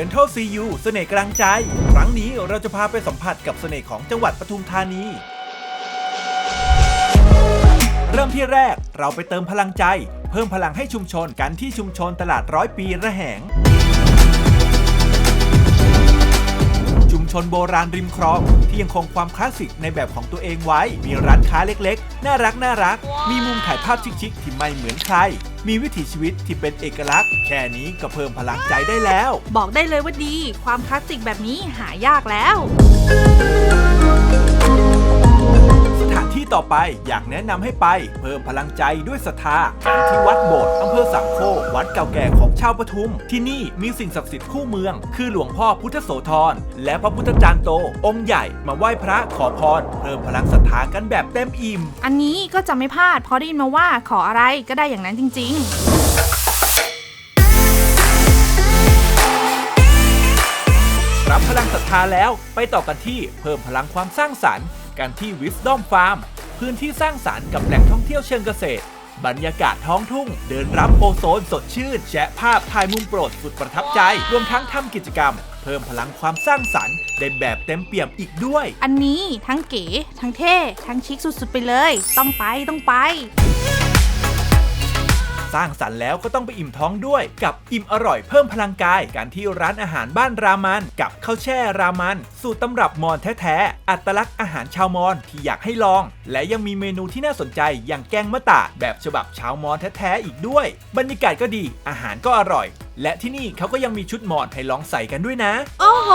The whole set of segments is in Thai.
Central CU เสน่ห์กลางใจ ครั้งนี้เราจะพาไปสัมผัสกับเสน่ห์ของจังหวัดปทุมธานี เริ่มที่แรกเราไปเติมพลังใจ เพิ่มพลังให้ชุมชนกันที่ชุมชนตลาดร้อยปีระแหง ชุมชนโบราณริมคลอง ที่ยังคงความคลาสสิกในแบบของตัวเองไว้ มีร้านค้าเล็กๆ น่ารักน่ารัก มีมุมถ่ายภาพชิคๆที่ไม่เหมือนใคร มีวิถีชีวิตที่เป็นเอกลักษณ์ แค่นี้ก็เพิ่มพลังใจได้แล้ว บอกได้เลยว่าดี ความคลาสสิกแบบนี้หายากแล้ว ต่อไปอยากแนะนำให้ไป เพิ่มพลังใจด้วยศรัทธากันที่วัดโบสถ์อำเภอสามโคกวัดเก่าแก่ของชาวปทุม ที่นี่มีสิ่งศักดิ์สิทธิ์คู่เมือง คือหลวงพ่อพุทธโสธรและพระพุทธจารย์โต องค์ใหญ่มาไหว้พระขอพร เพิ่มพลังศรัทธากันแบบเต็มอิ่ม อันนี้ก็จะไม่พลาดเพราะได้ยินมาว่าขออะไรก็ได้อย่างนั้นจริงรับพลังศรัทธาแล้วไปต่อกันที่เพิ่มพลังความสร้างสรรค์ กันที่ Wisdom Farm พื้นที่สร้างสรรค์กับแหล่งท่องเที่ยวเชิงเกษตร บรรยากาศท้องทุ่ง เดินรับโอโซนสดชื่น แชะภาพถ่ายมุมโปรดสุดประทับใจ รวมทั้งทำกิจกรรม เพิ่มพลังความสร้างสรรค์ได้แบบเต็มเปี่ยมอีกด้วย อันนี้ทั้งเก๋ ทั้งเท่ ทั้งชิคสุดๆไปเลย ต้องไปต้องไป สร้างสรรค์แล้วก็ต้องไปอิ่มท้องด้วย กับอิ่มอร่อยเพิ่มพลังกายกันที่ร้านอาหารบ้านรามันกับข้าวแช่รามัน สูตรตำรับมอญแท้ๆอัตลักษณ์อาหารชาวมอญที่อยากให้ลอง และยังมีเมนูที่น่าสนใจอย่างแกงมะตาแบบฉบับชาวมอญแท้ๆอีกด้วย บรรยากาศก็ดีอาหารก็อร่อย และที่นี่เขาก็ยังมีชุดมอญให้ลองใส่กันด้วยนะ โอ้โห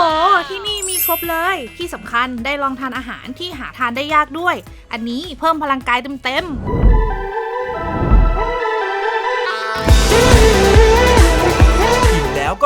ที่นี่มีครบเลย ที่สำคัญได้ลองทานอาหารที่หาทานได้ยากด้วย อันนี้เพิ่มพลังกายเต็มๆ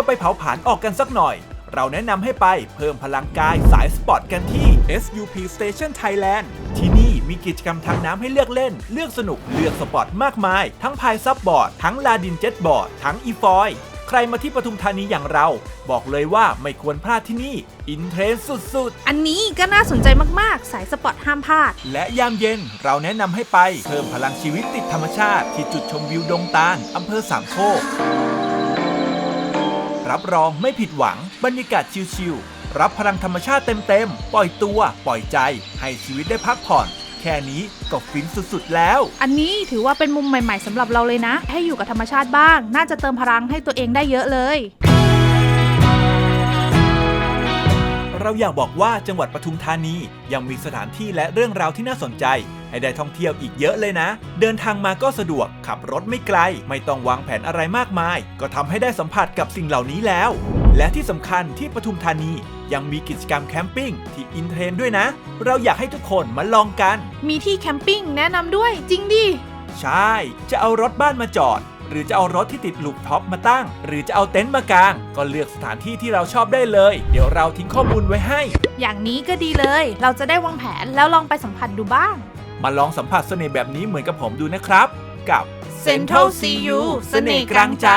ไปเผาผลาญออกกันสักหน่อย เราแนะนำให้ไปเพิ่มพลังกายสายสปอร์ตกันที่ SUP Station Thailand ที่นี่มีกิจกรรมทางน้ำให้เลือกเล่น เลือกสนุก เลือกสปอร์ตมากมาย ทั้งพายซับบอร์ด ทั้งลาดินเจ็ตบอร์ด ทั้งอีฟอย ใครมาที่ปทุมธานีอย่างเรา บอกเลยว่าไม่ควรพลาดที่นี่ อินเทรนด์สุดอันนี้ก็น่าสนใจมาก ๆ สายสปอร์ตห้ามพลาดๆและยามเย็นเราแนะนำให้ไปเพิ่มพลังชีวิตติดธรรมชาติ ที่จุดชมวิวดงตาลอำเภอสามโคก รับรองไม่ผิดหวัง บรรยากาศชิลๆ รับพลังธรรมชาติเต็มๆ ปล่อยตัวปล่อยใจ ให้ชีวิตได้พักผ่อน แค่นี้ก็ฟินสุดๆแล้ว อันนี้ถือว่าเป็นมุมใหม่ ๆสำหรับเราเลยนะ ให้อยู่กับธรรมชาติบ้าง น่าจะเติมพลังให้ตัวเองได้เยอะเลย เราอยากบอกว่าจังหวัดปทุมธานียังมีสถานที่และเรื่องราวที่น่าสนใจ ให้ได้ท่องเที่ยวอีกเยอะเลยนะ เดินทางมาก็สะดวก ขับรถไม่ไกล ไม่ต้องวางแผนอะไรมากมาย ก็ทำให้ได้สัมผัสกับสิ่งเหล่านี้แล้ว และที่สำคัญที่ปทุมธานียังมีกิจกรรมแคมปิ้งที่อินเทรนด์ด้วยนะ เราอยากให้ทุกคนมาลองกัน มีที่แคมปิ้งแนะนำด้วยจริงดิ ใช่ จะเอารถบ้านมาจอด หรือจะเอารถที่ติดลูปท็อปมาตั้ง หรือจะเอาเต็นท์มากาง ก็เลือกสถานที่ที่เราชอบได้เลย เดี๋ยวเราทิ้งข้อมูลไว้ให้ อย่างนี้ก็ดีเลย เราจะได้วางแผนแล้วลองไปสัมผัสดูบ้าง มาลองสัมผัสเสน่ห์แบบนี้เหมือนกับผมดูนะครับ กับ Central CU เสน่ห์กลางใจ